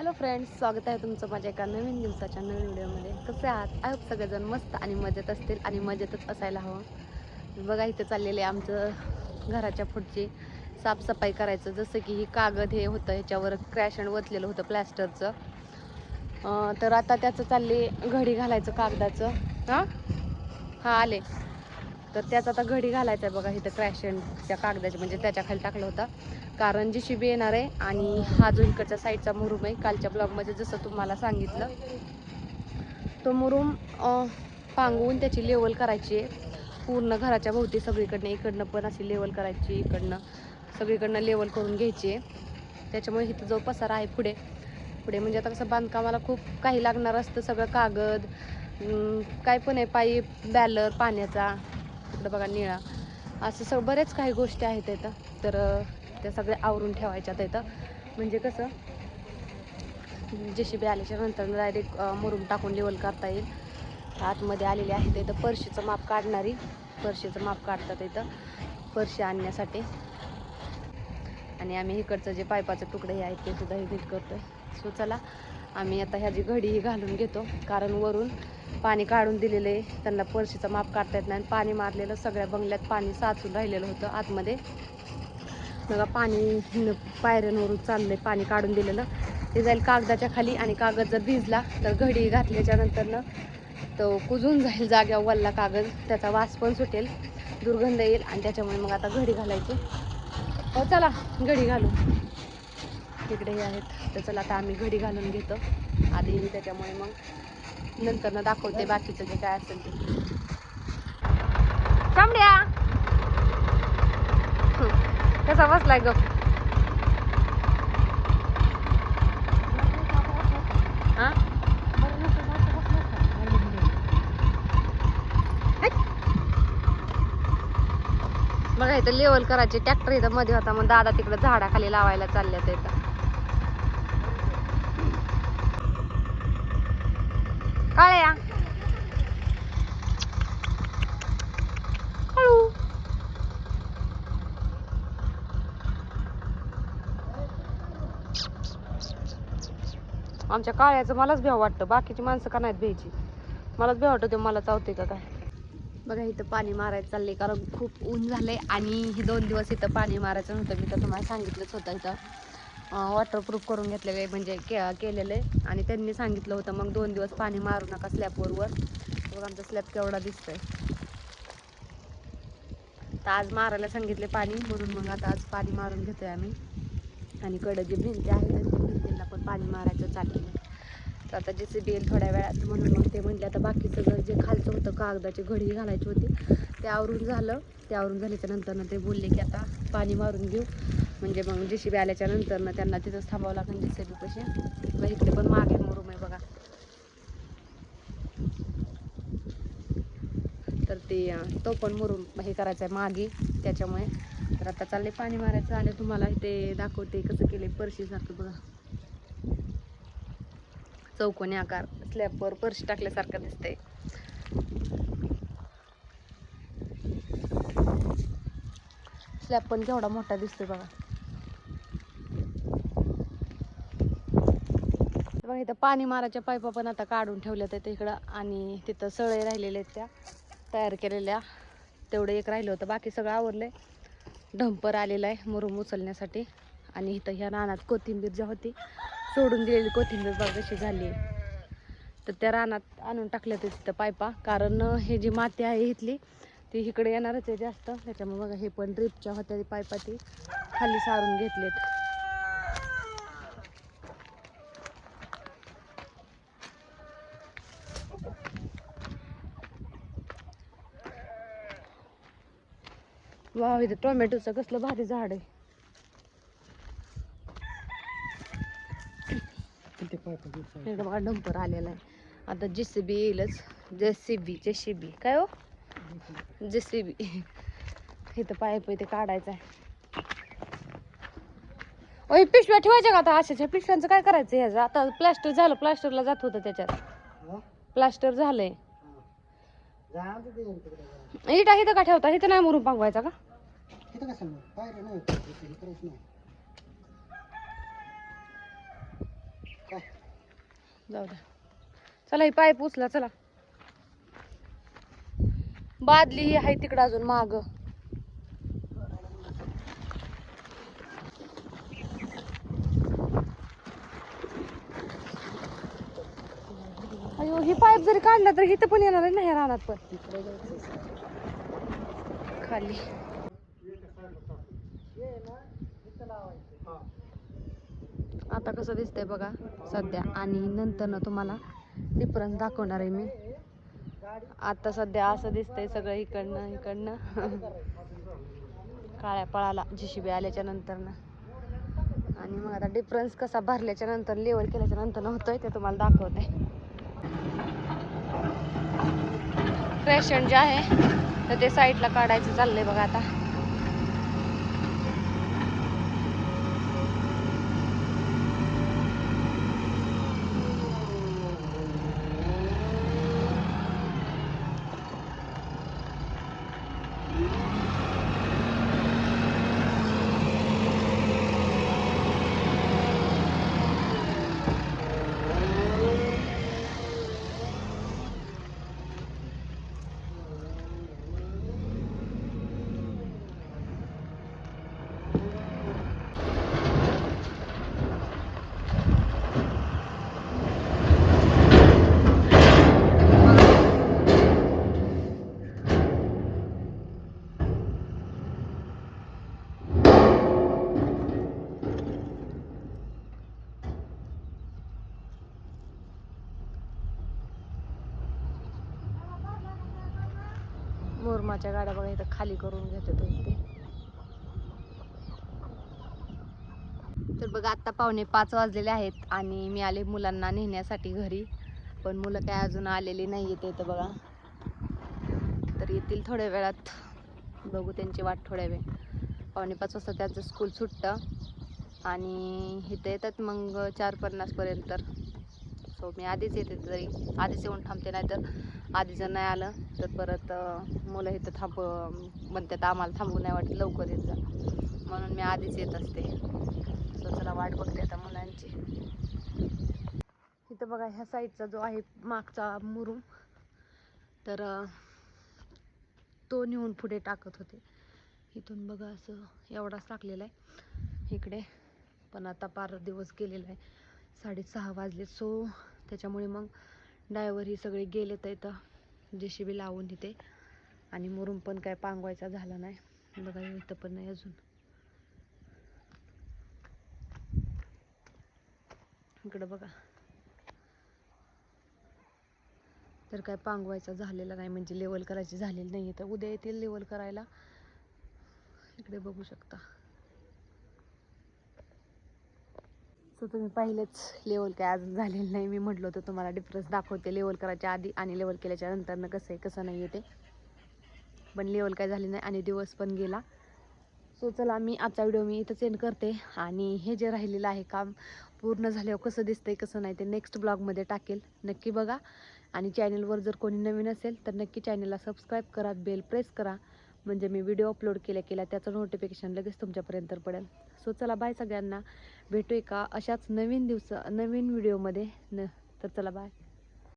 Hello friends स्वागत आहे तुमचं माझ्या एका नवीन दिवसाच्या नवीन व्हिडिओमध्ये. कसे आहात? आय होप सगळेजण मस्त आणि मजेत असतील आणि मजेतच असायला हवं. बघा इथं चाललेले आमचं घराच्या पुढची. साफसफाई करायचं जसं की ही कागद हे होतं ह्याच्यावर क्रॅश अँड वतलेलं होतं प्लॅस्टरचं तर आता त्याचं चालले घडी घालायचं कागदाचं. हां? हां आले. तर त्याचं आता घडी घालायचं आहे बघा इथं क्रॅश त्या कागदाचे म्हणजे त्याच्याखाली टाकलं होतं. कारण जी शिबी येणार आहे आणि हा जो इकडच्या साईडचा मुरुम आहे कालच्या ब्लॉगमध्ये जसं तुम्हाला सांगितलं तो मुरुम पांगवून त्याची लेवल करायची आहे. पूर्ण घराच्या भोवती सगळीकडनं इकडनं पण अशी लेवल करायची इकडनं सगळीकडनं लेवल करून घ्यायची आहे. त्याच्यामुळे इथं जो पसारा आहे पुढे पुढे म्हणजे आता कसं बांधकामाला खूप काही लागणार असतं सगळं कागद काय पण आहे पाईप बॅलर पाण्याचा इकडं बघा निळा असं सगळं बरेच काही गोष्टी आहेत इथं. तर त्या सगळ्या आवरून ठेवायच्या इथं. म्हणजे कसं जेशी बी आल्याच्यानंतर डायरेक्ट मुरुम टाकून लेवल करता येईल. आतमध्ये आलेली आहे तिथं परशीचं माप काढणारी परशीचं माप काढतात इथं. परशी आणण्यासाठी. आणि आम्ही इकडचं जे पायपाचं तुकडे हे आहेत ते सुद्धा हे नीट आहे सो चला आम्ही आता ह्याची घडीही घालून घेतो. कारण वरून पाणी काढून दिलेलं आहे. त्यांना परशीचं माप काढता येत नाही. आणि पाणी मारलेलं सगळ्या बंगल्यात पाणी साचून राहिलेलं होतं आतमध्ये. बघा पाणी पायऱ्यांवरून पायऱ्यांवरून चाललंय पाणी काढून दिलेलं. ते जाईल कागदाच्या खाली आणि कागद जर भिजला तर घडी घातल्याच्या नंतरनं तो कुजून जाईल जाग्यावर वल्ला कागद. त्याचा वास पण सुटेल दुर्गंध येईल आणि त्याच्यामुळे मग आता घडी घालायची. हो चला घडी घालू. तिकडे हे आहेत. तर चला आता आम्ही घडी घालून घेतो. आधी त्याच्यामुळे मग नंतर दाखवते बाकीचं जे काय असेल ते. चांबड्या कसा बसलाय ग बघा इथं लेवल करायचे ट्रॅक्टर इथं मध्ये होता मग दादा तिकडे झाडाखाली लावायला चालल्यात इथं. काळ्या आमच्या काळ्याचं मलाच भ्याव वाटतं. बाकीची माणसं का नाहीत भ्यायची? मलाच भ्याव वाटतं ते मला चावते का काय? बघा इथं पाणी मारायचं चाललंय कारण खूप ऊन झालंय आणि हे दोन दिवस इथं पाणी मारायचं नव्हतं. मी तर तुम्हाला सांगितलंच होतं इथं वॉटरप्रूफ करून घेतलेलं आहे म्हणजे के केलेलं आहे. आणि त्यांनी सांगितलं होतं मग दोन दिवस पाणी मारू नका स्लॅबवर वर बघा आमचा स्लॅब केवढा दिसतोय. तर आज मारायला सांगितले पाणी म्हणून मग आता आज पाणी मारून घेतोय आम्ही. आणि कडं जी भिंती आहेत त्या भिंतींना पण पाणी मारायचं चाललं तर आता जे सी बी एल थोड्या वेळात म्हणून मग ते म्हणले आता बाकीचं घर जे खालचं होतं कागदाची घडी घालायची होती ते आवरून झालं. ते आवरून झाल्याच्या नंतरनं ते बोलले की आता पाणी मारून घेऊ. म्हणजे मग जे सी बी आल्याच्या नंतरनं त्यांना तिथंच थांबावं लागेल जे सी बी कशी मग इकडे पण मागे मुरुम आहे बघा. तर ते तो पण मुरुम हे करायचं आहे मागे त्याच्यामुळे. तर आता चालले पाणी मारायचं आले तुम्हाला ते दाखवते कसं केले परशीसारखं बघा. चौकोनी आकार स्लॅबवर परशी टाकल्यासारखं दिसतंय. स्लॅब पण केवढा मोठा दिसतोय बघा. बघा इथं पाणी मारायच्या पाईपा पण आता काढून ठेवल्या आहेत इकडं आणि तिथं सळे राहिलेले आहेत त्या तयार केलेल्या. तेवढं एक राहिलं होतं बाकी सगळं आवरलंय. ढंपर आलेला आहे मुरुम उचलण्यासाठी. आणि इथं ह्या रानात कोथिंबीर जी होती सोडून दिलेली कोथिंबीर बाग कशी झाली आहे. तर त्या रानात आणून टाकल्या ते तिथं पायपा. कारण हे जी माती आहे इथली ती इकडे येणारच आहे जास्त. त्याच्यामुळे बघा हे पण ड्रिपच्या होत्या ती पायपा ती. खाली सारून घेतलेत. वा इथं टोमॅटोचं कसलं भारी झाड आहे. डंपर आलेला आहे. आता जेसीबी येईलच. JCB JCB. काय हो? जेसीबी. इथं पाईप इथे काढायचं आहे. ओय पिशव्या ठेवायच्या का आता? अशाच्या पिशव्यांचं काय करायचं? ह्याचं आता प्लास्टर झालं प्लास्टरला जात होतं त्याच्यात. प्लास्टर झालंय. इटा इथं का ठेवता? इथं नाही मुरून पांगवायचा का? कसं पायऱ्या नाही? नाही. काय? जाऊ द्या. चला ही पाईप उचला चला. बादली ही आहे तिकडं अजून माग. अयो ही पाईप जरी काढला तर इथं पण येणार आहे राहणार पण. खाली. आता कसं दिसतंय बघा सध्या. आणि नंतर ना तुम्हाला डिफरन्स दाखवणार आहे मी. आता सध्या असं दिसतंय सगळं इकडनं इकडनं. काळ्या पळाला जीशीबी आल्याच्यानंतर ना आणि मग आता डिफरन्स कसा भरल्याच्या नंतर लेवल केल्याच्यानंतर होतोय ते तुम्हाला दाखवते. पेशंट जे आहे तर ते साईडला काढायचं चाललंय बघा आता. मुरमाच्या गाड्या बघा इथं खाली करून घेतात ते. तर बघा आत्ता पावणे पाच वाजलेले आहेत आणि मी आले मुलांना नेण्यासाठी घरी. पण मुलं काय अजून आलेली नाही आहेत इथं बघा. तर येतील थोड्या वेळात. बघू त्यांची वाट थोड्या वेळ. पावणे पाच वाजता त्यांचं स्कूल सुटतं. आणि इथं येतात मग चार पन्नासपर्यंत. तर सो मी आधीच येते तरी. आधीच येऊन थांबते नाही तर आधी जर नाही आलं तर परत मुलं इथं थांब म्हणतात आम्हाला थांबू नाही वाटत लवकर येत जा. म्हणून मी आधीच येत असते. सो चला वाट बघते आता मुलांची. इथं बघा ह्या साईडचा जो आहे मागचा मुरूम तर तो नेऊन पुढे टाकत होते. इथून बघा असं एवढाच टाकलेला आहे. इकडे पण आता पार दिवस गेलेला आहे. साडेसहा वाजले सो त्याच्यामुळे मग डायव्हर ही सगळे गेले तर इथं जे शी बी लावून तिथे आणि मुरुम पण काय पांगवायचा झाला नाही. बघा इथं पण नाही अजून. इकडं बघा. तर काय पांगवायचा झालेला नाही म्हणजे लेवल करायची झालेली नाही तर उद्या येतील लेवल करायला. इकडे बघू शकता. सो तुम्ही पाहिलंच लेवल काय अजून झालेलं नाही. मी म्हटलं होतं तुम्हाला डिफरन्स दाखवते लेवल करायच्या आधी आणि लेवल केल्याच्या नंतरनं कसं आहे कसं नाही आहे ते. पण लेवल काय झाले नाही आणि दिवस पण गेला. सो चला मी आजचा व्हिडिओ मी इथंच एंड करते. आणि हे जे राहिलेलं आहे काम पूर्ण झाल्यावर कसं दिसतंय कसं नाही ते नेक्स्ट ब्लॉगमध्ये टाकेल. नक्की बघा. आणि चॅनलवर जर कोणी नवीन असेल तर नक्की चॅनलला सबस्क्राईब करा बेल प्रेस करा. म्हणजे मी व्हिडिओ अपलोड केल्या केल्या त्याचं नोटिफिकेशन लगेच तुमच्यापर्यंत पडेल. सो चला बाय सगळ्यांना. भेटू एका अशाच नवीन दिवस नवीन व्हिडिओमध्ये न तर चला बाय